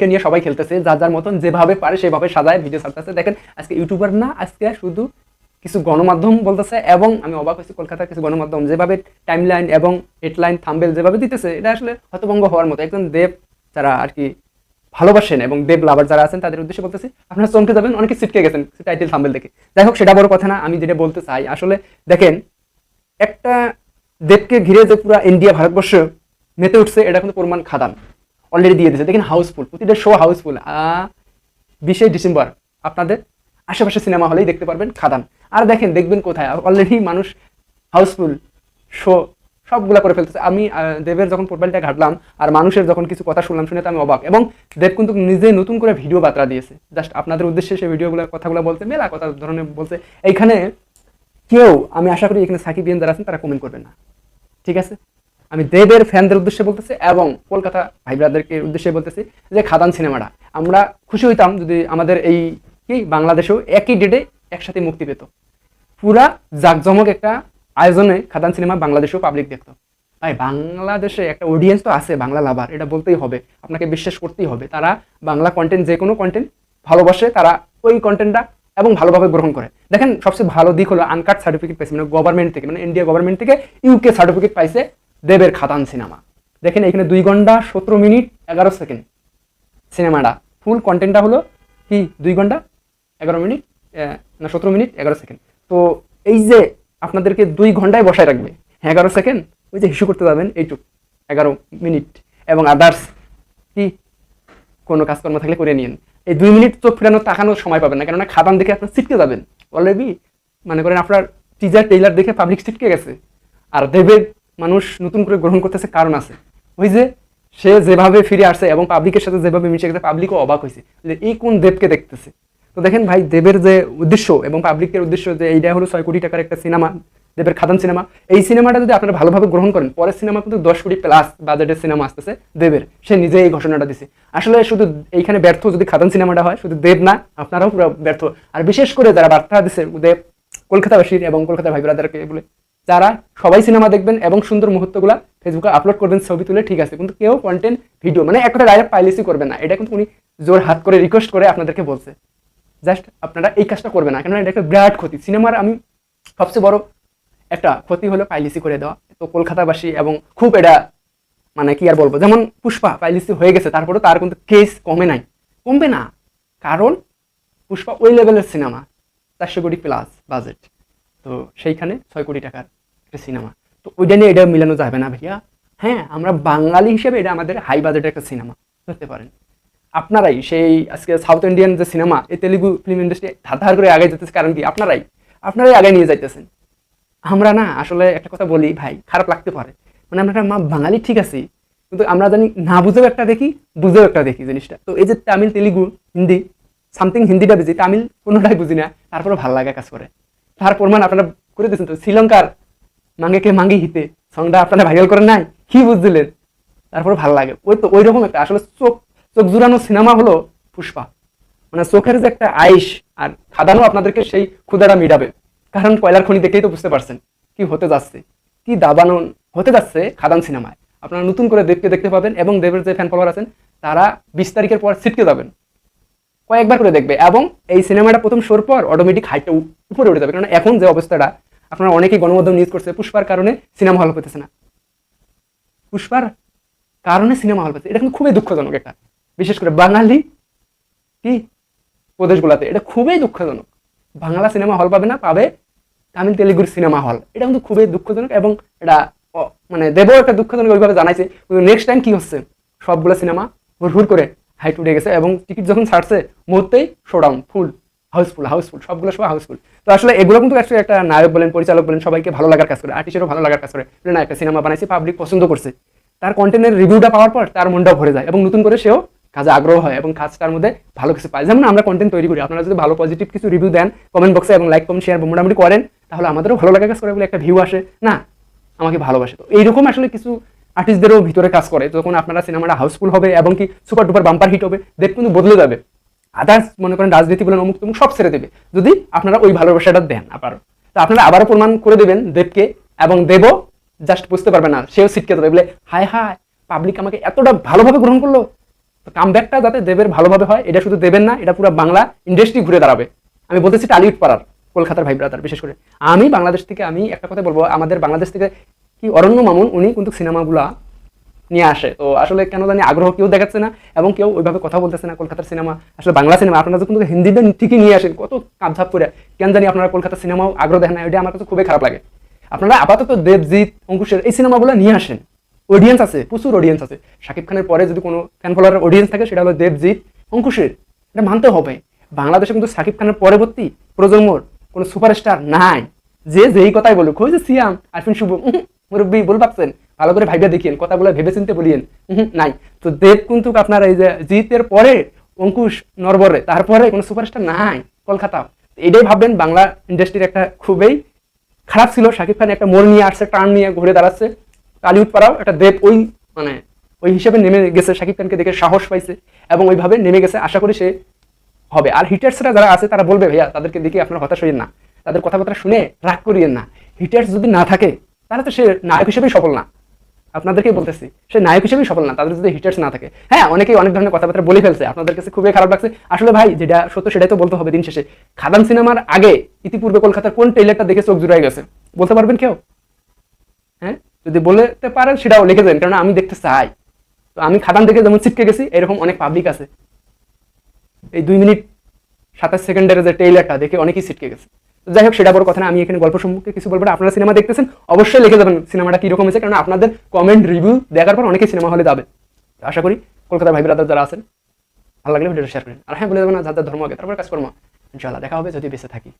কে নিয়ে সবাই খেলতেছে, যার যার মতন যেভাবে পারে সেভাবে সাজায় ভিডিও ছাড়তেছে। দেখেন, আজকে ইউটিউবার না, আজকে শুধু কিছু গণমাধ্যম বলতেছে এবং আমি অবাক হয়েছি, কলকাতার কিছু গণমাধ্যম যেভাবে টাইমলাইন এবং হেডলাইন থাম্বেল যেভাবে দিতেছে, এটা আসলে হতভঙ্গ হওয়ার মতো। একজন দেব যারা আর কি ভালোবাসেন এবং দেব লাভার যারা আছেন, তাদের উদ্দেশ্যে বলতেছি, আপনারা চমকে যাবেন, অনেকে সিটকে গেছেন টাইটেল থাম্বেল দেখে। যাই হোক, সেটা বড় কথা না, আমি যেটা বলতে চাই, আসলে দেখেন, একটা দেবকে ঘিরে যে পুরো ইন্ডিয়া ভারতবর্ষ মেতে উঠছে, এটা কিন্তু প্রমাণ খাদান। অলরেডি দিয়ে দিয়েছে। দেখেন হাউসফুল প্রতিটা শো হাউসফুল বিশে ডিসেম্বর, আপনাদের আশেপাশে সিনেমা হলেই দেখতে পারবেন খাদান। আর দেখেন, দেখবেন কোথায়? অলরেডি মানুষ হাউসফুল শো সবগুলা করে ফেলতেছে। আমি দেবের যখন প্রোফাইলটা ঘাটলাম আর মানুষের যখন কিছু কথা শুনলাম শুনে তো আমি অবাক। এবং দেব কিন্তু নিজে নতুন করে ভিডিও বার্তা দিয়েছে। জাস্ট আপনাদের উদ্দেশ্যে সেই ভিডিওগুলো কথাগুলো বলতে মেলা কথা ধরনের বলছে। এইখানে কেউ, আমি আশা করি এখানে সাকিব ইয়ান যারা আছেন, তারা কমেন্ট করবেন না। ঠিক আছে? আমি দেবের ফ্যানদের উদ্দেশ্যে বলতেছি এবং কলকাতা ভাই ব্রাদারকে উদ্দেশ্যে বলতেছি যে খাদান সিনেমাটা। আমরা খুশি হইতাম যদি আমাদের এই কি বাংলাদেশেও একই ডেটে একসাথে মুক্তি পেত। পুরা জাকজমক একটা আয়োজনে খাদান সিনেমা বাংলাদেশেও পাবলিক দেখতো। ভাই, বাংলাদেশে একটা অডিয়েন্স তো আছে, বাংলা লাভার এটা বলতেই হবে। আপনাকে বিশ্বাস করতেই হবে। তারা বাংলা কন্টেন্ট যে কোনো কন্টেন্ট ভালোবাসে, তারা ওই কন্টেন্টটা এবং ভালোভাবে গ্রহণ করে। দেখেন, সবচেয়ে ভালো দিক হলো আনকাট সার্টিফিকেট পাইছে মানে গভর্নমেন্ট থেকে মানে ইন্ডিয়া গভর্নমেন্ট থেকে ইউকে সার্টিফিকেট পাইছে দেবের খাতান সিনেমা। দেখেন এখানে দুই ঘণ্টা সতেরো মিনিট এগারো সেকেন্ড সিনেমাটা। ফুল কন্টেন্টটা হলো কি? দুই ঘণ্টা এগারো মিনিট না, সতেরো মিনিট এগারো সেকেন্ড। তো এই যে আপনাদেরকে দুই ঘন্টায় বসায় রাখবে এগারো সেকেন্ড, ওই যে হিসু করতে যাবেন এইটুক এগারো মিনিট এবং আদার্স কি? কোনো কাজকর্ম থাকলে করে নিন এই দুই মিনিট চোখ ফেরানোর, তাকানোর সময় পাবেন না, কেননা খাদান দেখে আপনার ছিটকে যাবেন। অলরেডি মানে করেন আপনার টিজার টেইলার দেখে পাবলিক ছিটকে গেছে। আর দেবের মানুষ নতুন করে গ্রহণ করতেছে কারণ আছে। ওই যে সে যেভাবে ফিরে আসছে এবং পাবলিকের সাথে যেভাবে মিশে গেছে পাবলিকও অবাক হয়েছে যে এই কোন দেবকে দেখতেছে। তো দেখেন ভাই, দেবের যে উদ্দেশ্য এবং পাবলিকের উদ্দেশ্য যে এইটা হলো ছয় কোটি টাকার একটা সিনেমা দেবের খাদান সিনেমা এই সিনেমাটা যদি আপনারা ভালোভাবে গ্রহণ করেন, পরের সিনেমা কিন্তু দশ কোটি প্লাস বাজেটের সিনেমা আসতেছে দেবের। সে নিজে এই ঘোষণাটা দিছে। আসলে শুধু এইখানে ব্যর্থ যদি খাদান সিনেমাটা হয়, শুধু দেব না, আপনারাও পুরো ব্যর্থ। আর বিশেষ করে যারা বার্তা দিছে দেব, কলকাতাবাসীর এবং কলকাতার ভাই ব্রাদারকে বলে যারা সবাই সিনেমা দেখবেন এবং সুন্দর মুহূর্তগুলো ফেসবুকে আপলোড করবেন, ছবি তুলে, ঠিক আছে। কিন্তু কেউ কন্টেন্ট ভিডিও মানে একটা ডাইরেক্ট পাইলেসি করবেন না। এটা কিন্তু উনি জোর হাত করে রিকোয়েস্ট করে আপনাদেরকে বলছে। জাস্ট আপনারা এই কাজটা করবেন না। কেননা এটা একটা বিরাট ক্ষতি। সিনেমার আমি সবচেয়ে বড় একটা ক্ষতি হলো পাইলিসি করে দেওয়া। তো কলকাতাবাসী এবং খুব এটা মানে কি আর বলব? যেমন পুষ্পা পাইলিসি হয়ে গেছে তারপরে তার কিন্তু কেস কমে নাই। কমবে না। কারণ পুষ্পা ওই লেভেলের সিনেমা, চারশো কোটি প্লাস বাজেট তো সেইখানে ছয় কোটি টাকার একটা সিনেমা। তো ওইটা নিয়ে এটা মিলানো যাবে না ভাইয়া। হ্যাঁ আমরা বাঙালি হিসেবে এটা আমাদের হাই বাজেটের একটা সিনেমা ধরতে পারেন। আপনারাই সেই আজকে সাউথ ইন্ডিয়ান যে সিনেমা, এই তেলুগু ফিল্ম ইন্ডাস্ট্রি ধার করে আগে যেতেছে, কারণ কি? আপনারাই আপনারাই আগে নিয়ে যাইতেছেন। আমরা না, আসলে একটা কথা বলি ভাই, খারাপ লাগতে পারে। মানে আমরা মা বাঙালি ঠিক আছি, কিন্তু আমরা জানি না বুঝেও একটা দেখি, বুঝেও একটা দেখি জিনিসটা। তো এই যে তামিল, তেলেগু, হিন্দি সামথিং হিন্দিটা বুঝি, তামিল কোনোটাই বুঝি না তারপরে ভালো লাগে কাজ করে। তার প্রমাণ আপনারা করে দিয়েছেন তো, শ্রীলঙ্কার মাঙ্গেকে মাঙ্গি হিতে। সংটা আপনারা ভাইরাল করেন নাই, কি বুঝছিলেন? তারপরে ভালো লাগে। ওই তো ওই রকম একটা, আসলে চোখ চোখ জুড়ানো সিনেমা হলো পুষ্পা। মানে চোখের যে একটা আইস আর খাদানো আপনাদেরকে সেই ক্ষুদাটা মিটাবে। কারণ কয়লার খনি দেখেই তো বুঝতে পারছেন কি হতে যাচ্ছে, কি দাবানো হতে যাচ্ছে খাদান সিনেমায়। আপনারা নতুন করে দেবকে দেখতে পাবেন এবং দেবের যে ফ্যান ফলোয়ার আছেন, তারা বিশ তারিখের পর ছিটকে যাবেন। কয়েকবার করে দেখবে এবং এই সিনেমাটা প্রথম শোর পর অটোমেটিক হাইটটা উপরে উঠে যাবে। কারণ এখন যে অবস্থাটা আপনারা অনেকেই গণমাধ্যম নিউজ করছে, পুষ্পার কারণে সিনেমা হল পেতেছে না। পুষ্পার কারণে সিনেমা হল পেতেছে এটা কিন্তু খুবই দুঃখজনক একটা। বিশেষ করে বাঙালি কি প্রদেশগুলোতে, এটা খুবই দুঃখজনক। বাংলা সিনেমা হল পাবে না, পাবে তামিল তেলেগুর সিনেমা হল এটা কিন্তু খুবই দুঃখজনক এবং এটা মানে দেবও একটা দুঃখজনক ওইভাবে জানাইছে, কিন্তু নেক্সট টাইম কি হচ্ছে? সবগুলো সিনেমা হুড় করে হাইট উঠে গেছে এবং টিকিট যখন ছাড়ছে, মুহূর্তেই শোডাউন ফুল হাউসফুল হাউসফুল, সবগুলো সবাই হাউসফুল। তো আসলে এগুলো কিন্তু actually একটা নায়ক বলেন, পরিচালক বলেন, সবাইকে ভালো লাগার কাজ করে আর্টিস্টেরও ভালো লাগার কাজ করে। না, একটা সিনেমা বানাইছে পাবলিক পছন্দ করছে। তার কন্টেন্টের রিভিউটা পাওয়ার পর তার মনটাও ভরে যায় এবং নতুন করে সেও কাজে আগ্রহ হয় এবং কাজটার মধ্যে ভালো কিছু পায়। যেমন আমরা কন্টেন্ট তৈরি করি, আপনারা যদি ভালো পজিটিভ কিছু রিভিউ দেন কমেন্ট বক্সে এবং লাইক কমেন্ট শেয়ার মোটামুটি করেন, তাহলে আমাদেরও ভালো লাগা কাজ করে বলে একটা ভিউ আসে। না, আমাকে ভালোবাসে তো। এইরকম আসলে কিছু আর্টিস্টদেরও ভিতরে কাজ করে, যখন আপনারা সিনেমাটা হাউসফুল হবে এবং কি সুপার ডুপার বাম্পার হিট হবে দেব কিন্তু বদলে যাবে। আদার্স মনে করেন রাজনীতি বলেন, অমুক তমুক সব ছেড়ে দেবে। যদি আপনারা ওই ভালোবাসাটা দেন আবারও তো আপনারা আবারও প্রমাণ করে দেবেন দেবকে এবং দেবও জাস্ট বুঝতে পারবে না, সেও সিটকে দেবে বলে, হায় হায় পাবলিক আমাকে এতটা ভালোভাবে গ্রহণ করল। তো কামব্যাকটা যাতে দেবের ভালোভাবে হয়, এটা শুধু দেবেন না, এটা পুরো বাংলা ইন্ডাস্ট্রি ঘুরে দাঁড়াবে। আমি বলতেছি টালিউড পাড়ার, কলকাতার ভাই ব্রাদার বিশেষ করে। আমি বাংলাদেশ থেকে, আমি একটা কথা বলব, আমাদের বাংলাদেশ থেকে কি অরণ্য মামুন, উনি কিন্তু সিনেমাগুলা নিয়ে আসে। তো আসলে কেন জানি আগ্রহ কেউ দেখাচ্ছে না এবং কেউ ওইভাবে কথা বলতেছে না। কলকাতার সিনেমা, আসলে বাংলা সিনেমা, আপনারা কিন্তু হিন্দিতে ঠিকই নিয়ে আসেন, কত কাপঝাপ করে। কেন জানি আপনারা কলকাতার সিনেমাও আগ্রহ দেখেন না, এটা আমার কাছে খুবই খারাপ লাগে। আপনারা আপাতত দেবজিৎ, অঙ্কুশের এই সিনেমাগুলো নিয়ে আসেন। অডিয়েন্স আছে, প্রচুর অডিয়েন্স আছে। শাকিব খানের পরে যদি কোনো ফ্যান ফলোয়ারের অডিয়েন্স থাকে, সেটা হলো দেবজিৎ, অঙ্কুশের। এটা মানতে হবে। বাংলাদেশে কিন্তু শাকিব খানের পরবর্তী প্রজন্মর কোনো সুপারস্টার নাই। যে যেই কথাই বলুক যে সিয়াম, আরফিন শুভ মুরব্বী বল পাচ্ছেন ভালো করে ভাইবা দেখিয়েন কথাগুলো ভেবে চিনতে বলিয়েন নাই। তো দেব কিন্তু আপনার এই যে জিতের পরে অঙ্কুশ নরবরে, তারপরে কোনো সুপারস্টার নাই, কলকাতা। এটাই ভাববেন, বাংলা ইন্ডাস্ট্রির একটা খুবই খারাপ ছিল। শাকিব খান একটা মোড় নিয়ে আসছে টার্ন নিয়ে ঘুরে দাঁড়াচ্ছে। টালিউড পাড়াও একটা দেব ওই মানে ওই হিসেবে নেমে গেছে, শাকিব খানকে দেখে সাহস পাইছে এবং ওইভাবে নেমে গেছে, আশা করি সে হবে। আর হিটার্সরা যারা আছে, তারা বলবে, ভাইয়া, তাদেরকে দেখে আপনার হতাশ হইয়েন না। তাদের কথাবার্তা শুনে রাগ করিয়েন না। হিটার্স যদি না থাকে, তাহলে তো সে নায়ক হিসেবেই সফল না। আপনাদেরকেই বলতেছি, সে নায়ক হিসেবেই সফল না, তাদের যদি হিটার্স না থাকে। হ্যাঁ অনেকেই অনেক ধরনের কথাবার্তা বলে ফেলছে, আপনাদের কাছে খুবই খারাপ লাগছে। আসলে ভাই, যেটা সত্য সেটাই তো বলতে হবে দিন শেষে। খাদান সিনেমার আগে ইতিপূর্বে কলকাতার কোন ট্রেলারটা দেখে চোখ জুড়াই গেছে? বলতে পারবেন কেউ? হ্যাঁ যদি বলতে পারেন সেটাও লিখে দেন কারণ আমি দেখতে চাই। তো আমি খাদান দেখে যেমন ছিটকে গেছি, এরকম অনেক পাবলিক আছে। এই দুই মিনিট সাতাশ সেকেন্ডের যে ট্রেইলারটা দেখে অনেকেই ছিটকে গেছে। যাই হোক, সেটা বড় কথা না, আমি এখানে গল্প সম্পর্কে কিছু বলব আপনারা সিনেমা দেখতেছেন, অবশ্যই লিখে যাবেন সিনেমাটা কীরকম হয়েছে কারণ আপনাদের কমেন্ট রিভিউ দেখার পর অনেকেই সিনেমা হলে যাবে। আশা করি কলকাতার ভাই ব্রাদার যারা আছেন, ভালো লাগলে ভিডিওটা শেয়ার করেন। আর হ্যাঁ বলে দেবেন না যাদের ধর্ম, আগে তারপর কাজ কর্ম ইনশাআল্লাহ, দেখা হবে যদি বেঁচে থাকি।